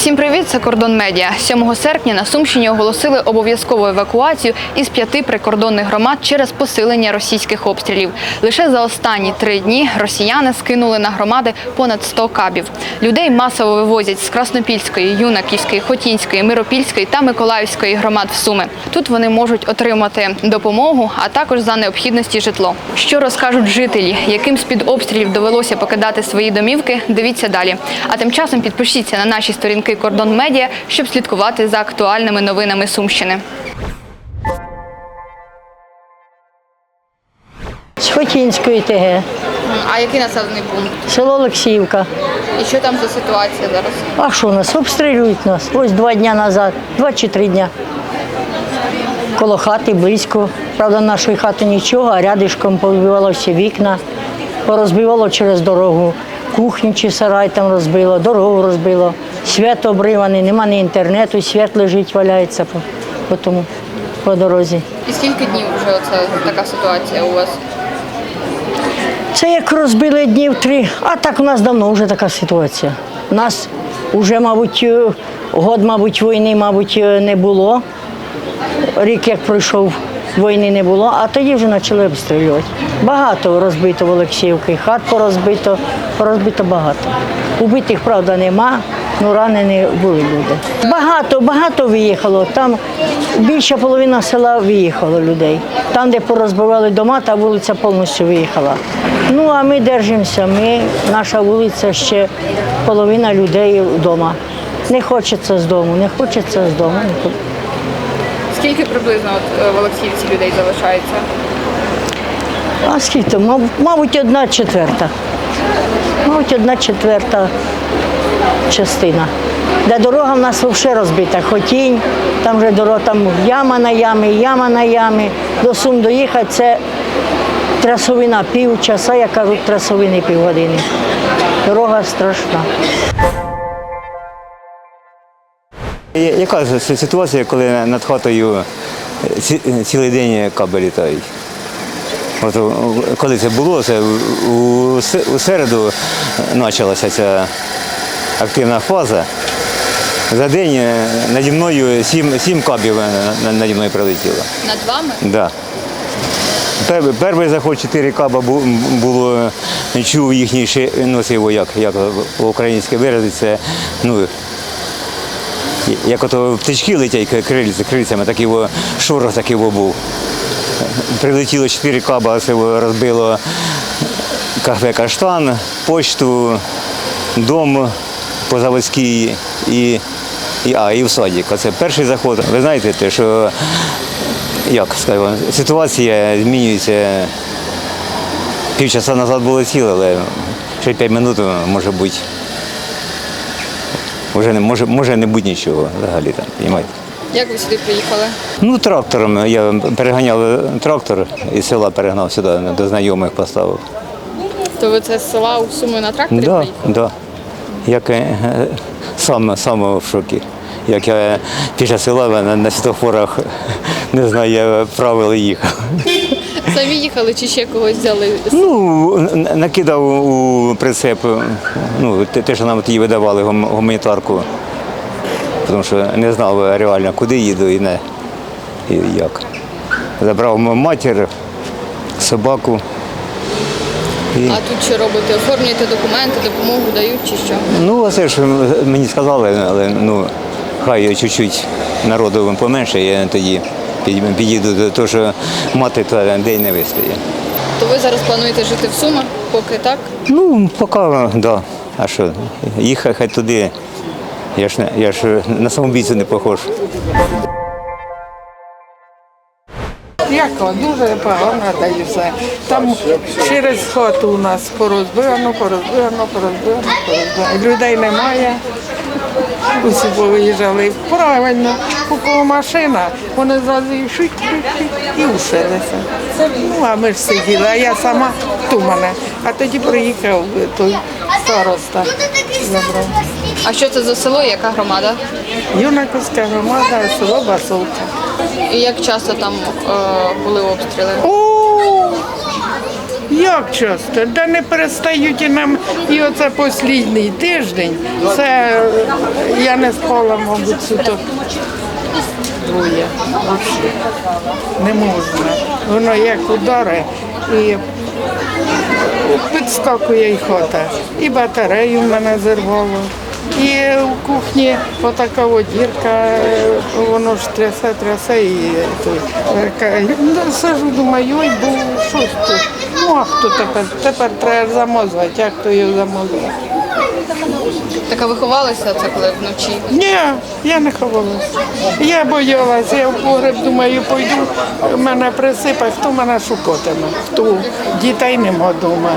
Всім привіт, це кордон медіа. 7 серпня на Сумщині оголосили обов'язкову евакуацію із п'яти прикордонних громад через посилення російських обстрілів. Лише за останні три дні росіяни скинули на громади понад 100 кабів. Людей масово вивозять з Краснопільської, Юнаківської, Хотінської, Миропільської та Миколаївської громад в Суми. Тут вони можуть отримати допомогу, а також за необхідності житло. Що розкажуть жителі, яким з під обстрілів довелося покидати свої домівки? Дивіться далі. А тим часом підпишіться на наші сторінки Кордон Медіа, щоб слідкувати за актуальними новинами Сумщини. З Хотінської ТГ, А який населений пункт? село Олексіївка. І що там за ситуація зараз? А що нас? Обстрілюють нас. Ось два дня назад, два чи три дня. Коло хати близько. Правда, нашої хати нічого, а рядишком повбивало всі вікна, порозбивало через дорогу. Кухню чи сарай там розбило, дорогу розбило, свят обриваний, нема ні інтернету, свят лежить, валяється по, по тому, по дорозі. І скільки днів вже оце така ситуація у вас? Це як розбили днів три, а так у нас давно вже така ситуація. У нас вже, мабуть, е, год, мабуть, війни, мабуть, е, не було. Рік як пройшов, війни не було, а тоді вже почали обстрілювати. Багато розбито в Олексіївці, хат порозбито, порозбито багато. Убитих, правда, нема, ну ранені були люди. Багато, багато виїхало. Там більша половина села виїхало людей. Там, де порозбивали дома, та вулиця повністю виїхала. Ну а ми держимося. Ми, наша вулиця ще половина людей вдома. Не хочеться з дому, не хочеться з дому. Скільки приблизно от, е, в Олексіївці людей залишається? А скільки? Маб- Мабуть, одна четверта. Мабуть, одна четверта частина. Де дорога в нас взагалі розбита, хотінь, там вже дорога, там яма на ямі, яма на ямі. До Сум доїхати це трасовина півчаса, я кажу, трасовини півгодини. Дорога страшна. Яка ситуація, коли над хатою цілий день каби літають? От коли це було, це у, у се- у середу почалася ця активна фаза. За день е, наді мною сім, сім кабів е, наді мною прилетіло. Над вами? Да. Перший заход 4 каба було, чув їхній ну як, як українське виразиться, ну, як ото птички летять крильця, крильцями, так його шорох такий був. Прилетіло 4 каба, розбило кафе Каштан, почту, дом по заводській і, і, а, і в садик. Оце перший заход. Ви знаєте, те, що як скажу, ситуація змінюється. Півчаса назад було ціле, але ще 5 минут може бути. Може не, може, може не бути нічого взагалі там, розумієте? Як ви сюди приїхали? Ну, трактором. Я переганяв трактор із села перегнав сюди, до знайомих поставив. То ви це з села у Суми на тракторі Да, приїхали? да. Як е, сам, сам в шокі. Як я після села на, на світофорах, не знаю, я правил їхав. Самі їхали чи ще когось взяли? Ну, накидав у прицеп, ну, те, що нам тоді видавали гуманітарку, тому що не знав реально, куди їду і не і як. Забрав матір, собаку. І, А тут що робите? Оформлюєте документи, допомогу дають чи що? ну, а це ж мені сказали, але ну, хай чуть-чуть народу поменше, я тоді підійду до того, що мати та день не вистоїть. То ви зараз плануєте жити в Сумах, поки так? Ну, поки, так. Да. А що, їхати туди. Я ж, я ж на самобійцю не похож. Як дуже погано та й все. Там через хату у нас порозбивано, порозбивано, порозбивано, порозбивано. Людей немає. Усі повиїжджали. Правильно, у кого машина, вони зразу і шуть, і уселися. Ну, а ми ж сиділи, а я сама тумана. А тоді приїхав той староста. Забрав. А що це за село, яка громада? Юнаковська громада, село Басовка. І як часто там е, були обстріли? Як часто? Да не перестають і нам. І оце послідний тиждень. Це я не спала, мабуть, суток двоє. Не можна. Воно як удари і підскакує і хата. І батарею в мене зірвало. І в кухні отака от дірка, е, воно ж трясе, трясе і той. е, ну, Сижу, думаю, ой, бо щось тут. Ну а хто тепер? Тепер треба замазувати, як то його замазувати? Так а ви ховалися це коли вночі? Ні, я не ховалася. Я боялася, я в погреб думаю, пойду, мене присипать, хто мене шукатиме, хто дітей нема вдома.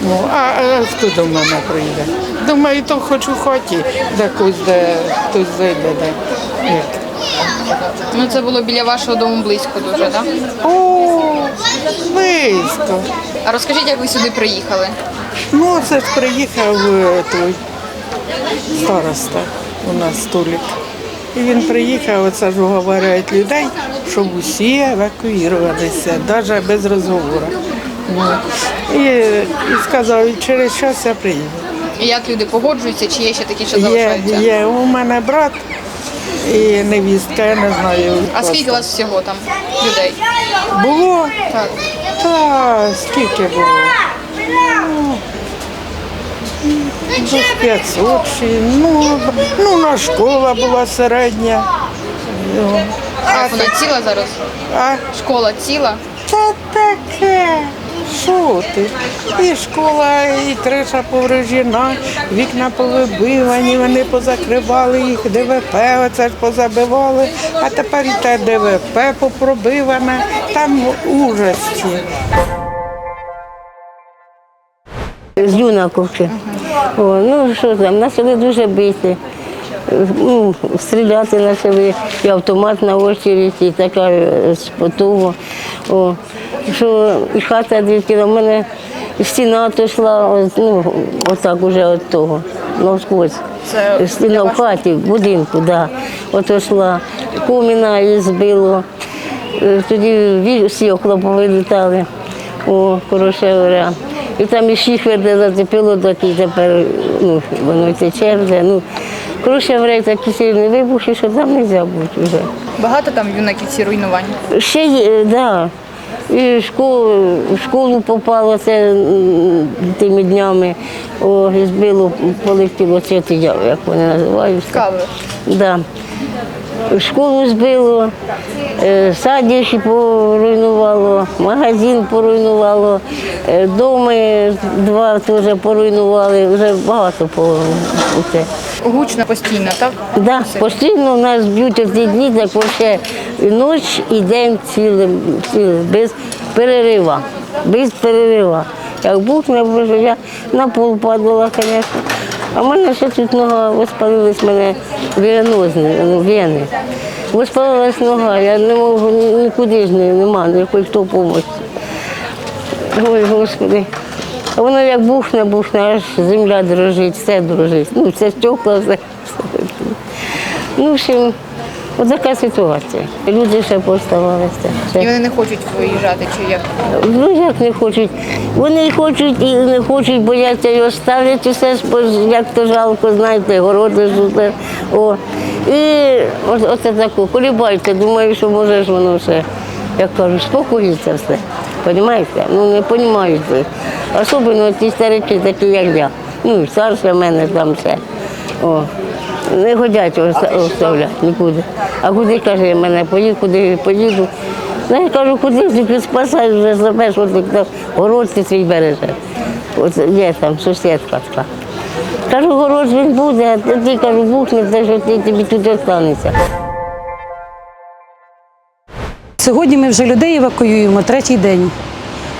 Ну, а, а хто до мене прийде? Думаю, то хоч у хаті, де когось, де хтось зайде. Де. Як. Ну це було біля вашого дому близько дуже, так? О, близько. А розкажіть, як ви сюди приїхали? Ну, це ж приїхав е, той староста у нас столик. І він приїхав, оце ж уговорюють людей, щоб усі евакуювалися, навіть без розговору. І, і сказав, через час я приїду. І як люди погоджуються, чи є ще такі, що Є, залишаються? є у мене брат і невістка, я не знаю. А скільки у вас всього там людей? Було? Так. Та скільки було? Ну, Десь 500 чи, ну, ну, на школа була середня. Ну, А А, вона ціла зараз? а Школа ціла? та таке, що ти? І школа, і криша поврежена, вікна повибивані, вони позакривали їх, ДВП оце ж позабивали, а тепер і те ДВП попробиване, там ужасті. з юнаковки. О, ну що там, почали дуже бити. Ну, стріляти почали, і автомат на очередь, і така е, спотова. О, що і хата відкила, в мене стіна то йшла, ну, отак уже від того, навскось. Це Стіна в хаті, в будинку, да. От йшла, коміна її збило. Е, Тоді всі повилітали. О, хороше говоря. І там і шіхвер зацепило, так і тепер ну, воно тече вже. Ну, коротше говоря, такі сильні вибухи, що там не можна бути вже. Багато там юнаків ці руйнувань? Ще є, так. Да. І школу, в школу попало це тими днями. О, збило, полетіло це, як вони називаються. Кави. Да. Школу збило, е, поруйнувало, магазин поруйнувало, е, доми два теж поруйнували, вже багато по це. Гучно постійно, так? Да, постійно нас б'ють ці дні, так вообще і ніч і день цілим, цілим без перерива, без перерива. Як бухне, боже, я на пол падала, звісно. А в мене ще тут нога воспалилась, мене венозні, ну, вени. Воспалилась нога, я не можу нікуди ж не, нема, ніякої хто допомоги. Ой, Господи. А воно як бухне, бухне, аж земля дрожить, все дрожить. Ну, все стекла, все. Ну, в общем, от така ситуація. Люди ще поставалися. І вони не хочуть виїжджати, чи як? Ну як не хочуть? Вони хочуть і не хочуть, бояться його ставлять усе ж, як то жалко, знаєте, городи ж усе. О. І оце таке, колібайте, думаю, що може ж воно ще, як кажуть, спокоїться все. Понімаєте? Ну не розуміють. Особливо ті старики, такі, як я. Ну, старше мене там все. О. Не годять оставляти нікуди. А куди каже мене, поїду, куди поїду. Ну, я кажу, куди тільки спасай вже себе, що ти там город свій береже. От є там сусідка така. Кажу, город він буде, а ти кажу, бухне, те, що ти тобі тут останеться. Сьогодні ми вже людей евакуюємо третій день.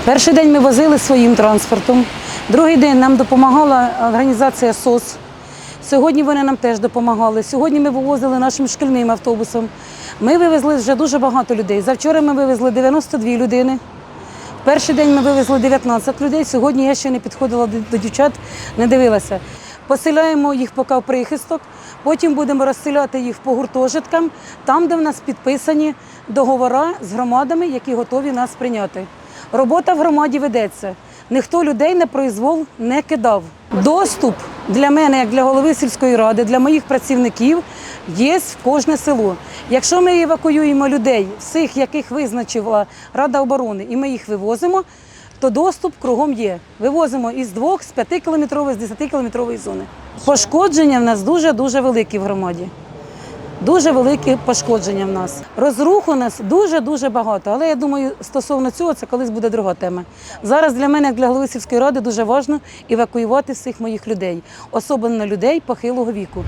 Перший день ми возили своїм транспортом, другий день нам допомагала організація СОС. Сьогодні вони нам теж допомагали. Сьогодні ми вивозили нашим шкільним автобусом. Ми вивезли вже дуже багато людей. Завчора ми вивезли 92 людини. Перший день ми вивезли 19 людей. Сьогодні я ще не підходила до, дівчат, не дивилася. Поселяємо їх поки в прихисток, потім будемо розселяти їх по гуртожиткам, там, де в нас підписані договори з громадами, які готові нас прийняти. Робота в громаді ведеться. Ніхто людей на произвол не кидав. Доступ для мене, як для голови сільської ради, для моїх працівників, є в кожне село. Якщо ми евакуюємо людей, всіх, яких визначила Рада оборони, і ми їх вивозимо, то доступ кругом є. Вивозимо із 2, з 5 кілометрової, з 10 кілометрової зони. Пошкодження в нас дуже-дуже великі в громаді. Дуже великі пошкодження в нас. Розруху у нас дуже-дуже багато. Але я думаю, стосовно цього це колись буде друга тема. Зараз для мене, як для голови сільської ради, дуже важливо евакуювати всіх моїх людей, особливо людей похилого віку.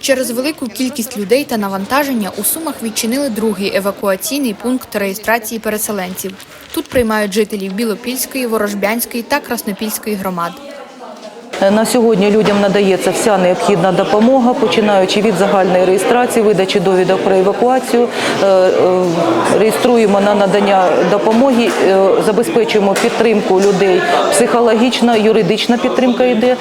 Через велику кількість людей та навантаження у Сумах відчинили другий евакуаційний пункт реєстрації переселенців. Тут приймають жителів Білопільської, Ворожбянської та Краснопільської громад. На сьогодні людям надається вся необхідна допомога, починаючи від загальної реєстрації, видачі довідок про евакуацію, е, е, реєструємо на надання допомоги, е, забезпечуємо підтримку людей, психологічна, юридична підтримка йде.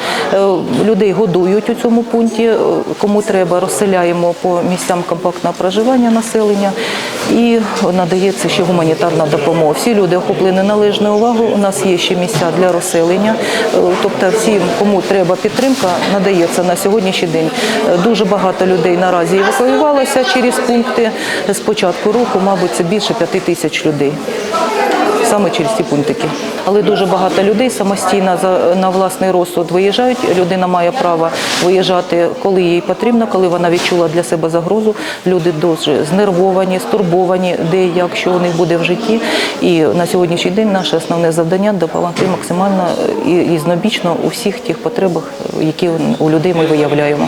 Людей годують у цьому пункті. Кому треба, розселяємо по місцям компактного проживання населення і надається ще гуманітарна допомога. Всі люди охоплені належною увагою. У нас є ще місця для розселення. Тобто всім, кому треба підтримка, надається на сьогоднішній день. Е, Дуже багато людей наразі евакуювалося через пункти. З початку року, мабуть, це більше п'яти тисяч людей. Саме через ці пунктики. Але дуже багато людей самостійно на власний розсуд виїжджають. Людина має право виїжджати, коли їй потрібно, коли вона відчула для себе загрозу. Люди дуже знервовані, стурбовані, де і як, що у них буде в житті. І на сьогоднішній день наше основне завдання допомогти максимально е, і різнобічно у всіх тих потребах, які у людей ми виявляємо.